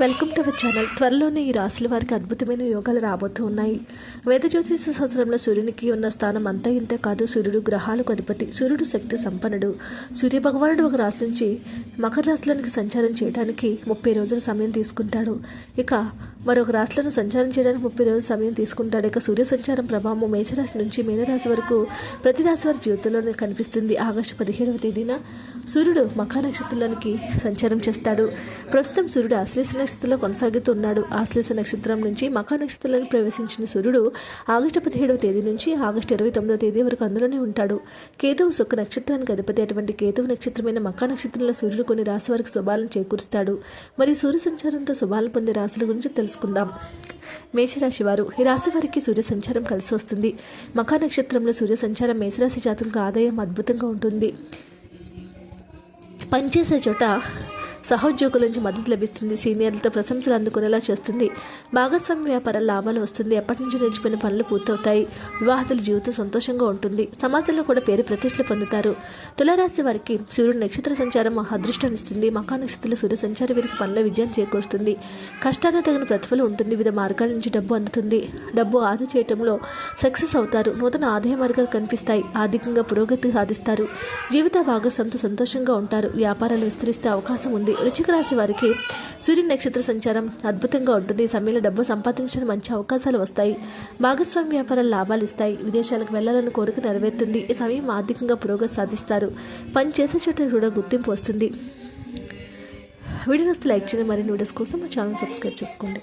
Welcome to our channel. త్వరలోనే ఈ రాశుల వారికి అద్భుతమైన యోగాలు రాబోతూ ఉన్నాయి. వేద జ్యోతిష శాస్త్రంలో సూర్యునికి ఉన్న స్థానం అంతా ఇంత కాదు. సూర్యుడు గ్రహాలకు అధిపతి. సూర్యుడు శక్తి సంపన్నుడు. సూర్య భగవానుడు ఒక రాశి నుంచి మకర రాశిలోనికి సంచారం చేయడానికి ముప్పై రోజుల సమయం తీసుకుంటాడు. ఇక మరొక రాశులను సంచారం చేయడానికి ముప్పై రోజుల సమయం తీసుకుంటాడు. ఇక సూర్య సంచారం ప్రభావం మేషరాశి నుంచి మీనరాశి వరకు ప్రతి రాశి వారి జీవితంలోనే కనిపిస్తుంది. ఆగస్టు పదిహేడవ తేదీన సూర్యుడు మఖా నక్షత్రంలోనికి సంచారం చేస్తాడు. ప్రస్తుతం సూర్యుడు ఆశ్లేషణ నక్షత్రంలో కొనసాగుతున్నాడు. ఆశ్లేష నక్షత్రం నుంచి మఖా నక్షత్రంలోకి ప్రవేశించిన సూర్యుడు ఆగస్టు పదిహేడవ తేదీ నుంచి ఆగస్టు ఇరవై తొమ్మిదవ తేదీ వరకు అందులోనే ఉంటాడు. కేతువు సుఖ నక్షత్రానికి అధిపతి అటువంటి కేతువు నక్షత్రమైన మఖా నక్షత్రంలో సూర్యుడు కొన్ని రాశి వారికి శుభాలను చేకూరుస్తాడు. మరి సూర్య సంచారంతో శుభాలను పొందే రాశుల గురించి తెలుసుకుందాం. మేషరాశి వారు ఈ రాశి వారికి సూర్య సంచారం కలిసి వస్తుంది. మఖా నక్షత్రంలో సూర్య సంచారం మేషరాశి జాతకులకు ఆదాయం అద్భుతంగా ఉంటుంది. పనిచేసే చోట సహోద్యోగుల నుంచి మద్దతు లభిస్తుంది. సీనియర్లతో ప్రశంసలు అందుకునేలా చేస్తుంది. భాగస్వామ్య వ్యాపారాల లాభాలు వస్తుంది. ఎప్పటి నుంచి నేర్చుకునే పనులు పూర్తవుతాయి. వివాహతుల జీవితం సంతోషంగా ఉంటుంది. సమాజంలో కూడా పేరు ప్రతిష్టలు పొందుతారు. తులారాశి వారికి సూర్యుడు నక్షత్ర సంచారం అదృష్టాన్నిస్తుంది. మకా నక్షత్రంలో సూర్య సంచారం వీరికి పనుల విజయం చేకూరుస్తుంది. కష్టానికి తగిన ప్రతిఫలం ఉంటుంది. వివిధ మార్గాల నుంచి డబ్బు అందుతుంది. డబ్బు ఆదా చేయటంలో సక్సెస్ అవుతారు. నూతన ఆదాయ మార్గాలు కనిపిస్తాయి. ఆర్థికంగా పురోగతి సాధిస్తారు. జీవిత భాగస్వామితో సంతోషంగా ఉంటారు. వ్యాపారాలు విస్తరిస్తే అవకాశం ఉంది. రుచిక రాశి వారికి సూర్య నక్షత్ర సంచారం అద్భుతంగా ఉంటుంది. ఈ సమయంలో డబ్బు సంపాదించడం మంచి అవకాశాలు వస్తాయి. భాగస్వామి వ్యాపారాలు లాభాలు ఇస్తాయి. విదేశాలకు వెళ్ళాలని కోరిక నెరవేరుతుంది. ఈ సమయం ఆర్థికంగా పురోగతి సాధిస్తారు. పని చేసే చోట కూడా గుర్తింపు వస్తుంది. వీడియోస్ లైక్ చేయండి. మరిన్ని వీడియోస్ కోసం మా ఛానల్ సబ్స్క్రైబ్ చేసుకోండి.